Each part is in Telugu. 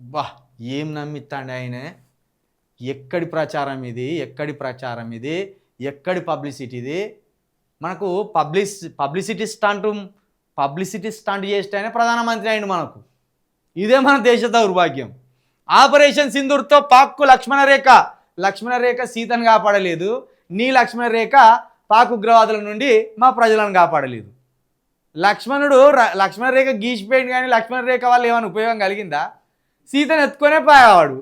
బా ఏం నమ్మిస్తాండి ఆయన? ఎక్కడి ప్రచారం ఇది? ఎక్కడి ప్రచారం ఇది? ఎక్కడి పబ్లిసిటీ ఇది? మనకు పబ్లిస్ పబ్లిసిటీ స్టంట్ పబ్లిసిటీ స్టంట్ చేస్తే ప్రధానమంత్రి అయింది మనకు. ఇదే మన దేశ దౌర్భాగ్యం. ఆపరేషన్ సింధూర్తో పాక్కు లక్ష్మణ రేఖ లక్ష్మణ రేఖ సీతను కాపాడలేదు. నీ లక్ష్మణ రేఖ పాక్ ఉగ్రవాదుల నుండి మా ప్రజలను కాపాడలేదు. లక్ష్మణుడు లక్ష్మణ రేఖ గీసిపోయింది కానీ లక్ష్మణ రేఖ వాళ్ళు ఏమైనా ఉపయోగం కలిగిందా? సీతను ఎత్తుకొనే పోయేవాడు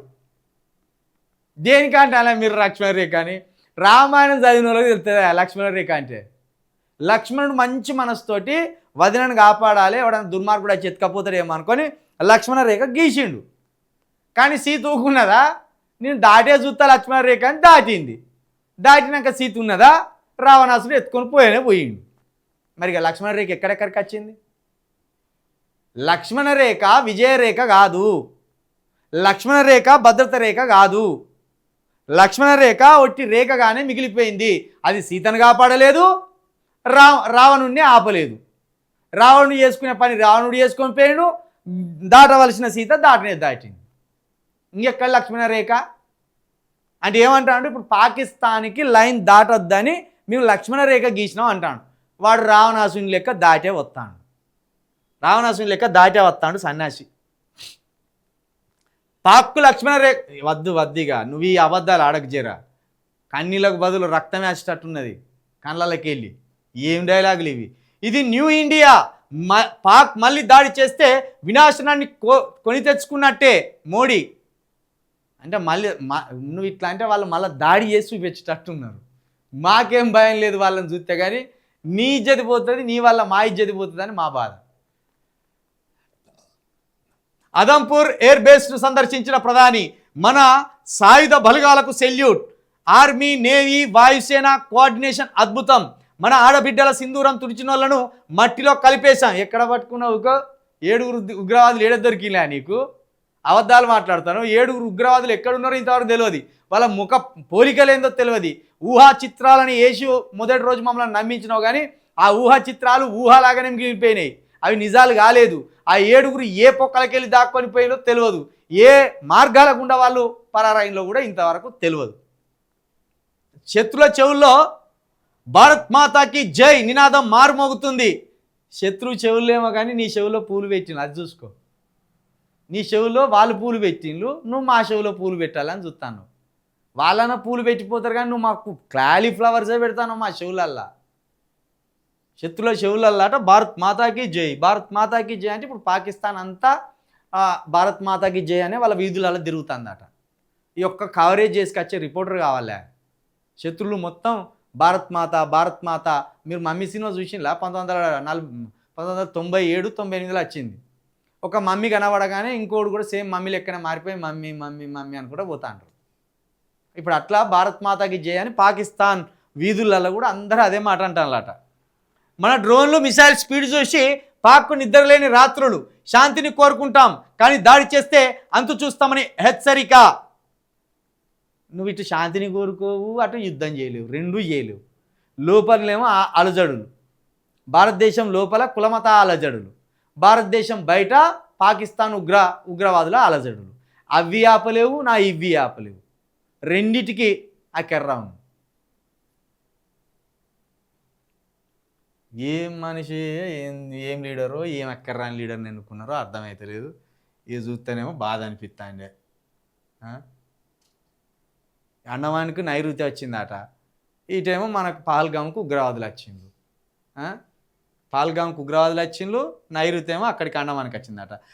దేనికంటే అలా మీరు లక్ష్మణ రేఖ అని? రామాయణం చదివిన వాళ్ళకి తెలుస్తుంది లక్ష్మణ రేఖ అంటే. లక్ష్మణుడు మంచి మనసుతోటి వదినను కాపాడాలి ఎవడన్నా దుర్మార్గుడు వచ్చి ఎత్తుకపోతాడేమో అనుకొని లక్ష్మణ రేఖ గీసిండు. కానీ సీత ఊకున్నదా నేను దాటే చూస్తా లక్ష్మణ రేఖ అని దాటింది. దాటినాక సీత ఉన్నదా? రావణాసుడు ఎత్తుకొని పోయేనే పోయిండు. మరి ఇక లక్ష్మణ రేఖ ఎక్కడెక్కడికి వచ్చింది? లక్ష్మణ రేఖ విజయరేఖ కాదు. లక్ష్మణ రేఖ భద్రత రేఖ కాదు. లక్ష్మణ రేఖ ఒట్టి రేఖగానే మిగిలిపోయింది. అది సీతను కాపాడలేదు రా రావణుణ్ణి ఆపలేదు. రావణుడు చేసుకునే పని రావణుడు చేసుకొని పోయాడు దాటవలసిన సీత దాటనే దాటింది. ఇంకెక్కడ లక్ష్మణ రేఖ? అంటే ఏమంటాడు? ఇప్పుడు పాకిస్తాన్కి లైన్ దాటొద్దని మేము లక్ష్మణ రేఖ గీసినాం అంటాడు. వాడు రావణాసుని లెక్క దాటే వస్తాడు. రావణాసుని లెక్క దాటే వస్తాడు సన్యాసి. పాక్కు లక్ష్మణరే వద్దు వద్దిగా. నువ్వు ఈ అబద్ధాలు ఆడకజేరా కన్నీలకు బదులు రక్తం వేసేటట్టున్నది కళ్ళకి వెళ్ళి ఏం డైలాగులు ఇవి? ఇది న్యూ ఇండియా. మ పాక్ మళ్ళీ దాడి చేస్తే వినాశనాన్ని కో కొని తెచ్చుకున్నట్టే మోడీ. అంటే మళ్ళీ మా నువ్వు ఇట్లా అంటే వాళ్ళు మళ్ళీ దాడి చేసి చూపించేటట్టున్నారు. మాకేం భయం లేదు వాళ్ళని చూస్తే కానీ నీ ఇజ్జతి పోతుంది నీ వల్ల మా ఇజ్జతి పోతుంది అని మా బాధ. అదంపూర్ ఎయిర్ బేస్ను సందర్శించిన ప్రధాని మన సాయుధ బలగాలకు సెల్యూట్. ఆర్మీ నేవీ వాయుసేన కోఆర్డినేషన్ అద్భుతం. మన ఆడబిడ్డల సింధూరం తుడిచిన వాళ్ళను మట్టిలో కలిపేశాం. ఎక్కడ పట్టుకున్నావు ఒక ఏడుగురు ఉగ్రవాదులు ఏడ దొరికిలే నీకు? అబద్ధాలు మాట్లాడతాను. ఏడుగురు ఉగ్రవాదులు ఎక్కడున్నారో ఇంతవరకు తెలియదు. వాళ్ళ ముఖ పోలికలేందో తెలియదు. ఊహా చిత్రాలని వేసి మొదటి రోజు మమ్మల్ని నమ్మించినావు కానీ ఆ ఊహా చిత్రాలు ఊహాలాగానే మిగిలిపోయినాయి. అవి నిజాలు కాలేదు. ఆ ఏడుగురు ఏ పొక్కలకెళ్ళి దాక్కొని పోయినో తెలియదు. ఏ మార్గాల గుండా వాళ్ళు పరారాయిలో కూడా ఇంతవరకు తెలియదు. శత్రుల చెవుల్లో భారత్ మాతాకి జై నినాదం మారుమోగుతుంది. శత్రువు చెవులేమో కానీ నీ చెవులో పూలు పెట్టిన అది చూసుకో. నీ చెవులో వాళ్ళు పూలు పెట్టిండ్రు. నువ్వు మా చెవులో పూలు పెట్టాలని చూస్తాను వాళ్ళన పూలు పెట్టిపోతారు కానీ నువ్వు మాకు క్లాలీఫ్లవర్సే పెడతాను మా చెవులల్లా. శత్రుల చెవులల్లాట భారత్ మాతాకి జై. భారత్ మాతాకి జై అంటే ఇప్పుడు పాకిస్తాన్ అంతా భారత్ మాతాకి జై అనే వాళ్ళ వీధులలో తిరుగుతుందట. ఈ యొక్క కవరేజ్ చేసుకొచ్చే రిపోర్టర్ కావాలే. శత్రులు మొత్తం భారత్ మాత భారత్ మాత. మీరు మమ్మీ సినిమా చూసిందా పంతొమ్మిది వందల నలభై పంతొమ్మిది వందల తొంభై ఏడు తొంభై ఎనిమిదిలో వచ్చింది. ఒక మమ్మీ కనబడగానే ఇంకోటి కూడా సేమ్ మమ్మీ లెక్కన మారిపోయి మమ్మీ మమ్మీ మమ్మీ అని కూడా పోతాండ్రు. ఇప్పుడు అట్లా భారత్ మాతాకి జయ అని పాకిస్తాన్ వీధులలో కూడా అందరూ అదే మాట అంటారట మన డ్రోన్లు మిసైల్ స్పీడ్ చూసి పాక్కు నిద్రలేని రాత్రులు శాంతిని కోరుకుంటాం కానీ దాడి చేస్తే అంతు చూస్తామని హెచ్చరిక. నువ్వు ఇటు శాంతిని కోరుకోవు అటు యుద్ధం చేయలేవు రెండూ చేయలేవు. లోపలనేమో ఆ- అలజడులు. భారతదేశం లోపల కులమత అలజడులు. భారతదేశం బయట పాకిస్తాన్ ఉగ్ర ఉగ్రవాదుల అలజడులు. అవి ఆపలేవు నా ఇవి ఆపలేవు. రెండిటికి ఆ కెర్రా ఉంది. ఏం మనిషి ఏం ఏం లీడరో ఏం ఎక్కర్రాని లీడర్ని ఎన్నుకున్నారో అర్థమైతలేదు. ఇది చూస్తేనేమో బాధ అనిపిస్తాండే అండమానికి నైరుతి వచ్చిందట. ఈ టైము మనకు పాల్గాంకు ఉగ్రవాదులు వచ్చిండ్రు. పాల్గామ్కు పాల్గాంకు ఉగ్రవాదులు వచ్చిండ్రు నైరుతి ఏమో అక్కడికి అండమానికి వచ్చిందట.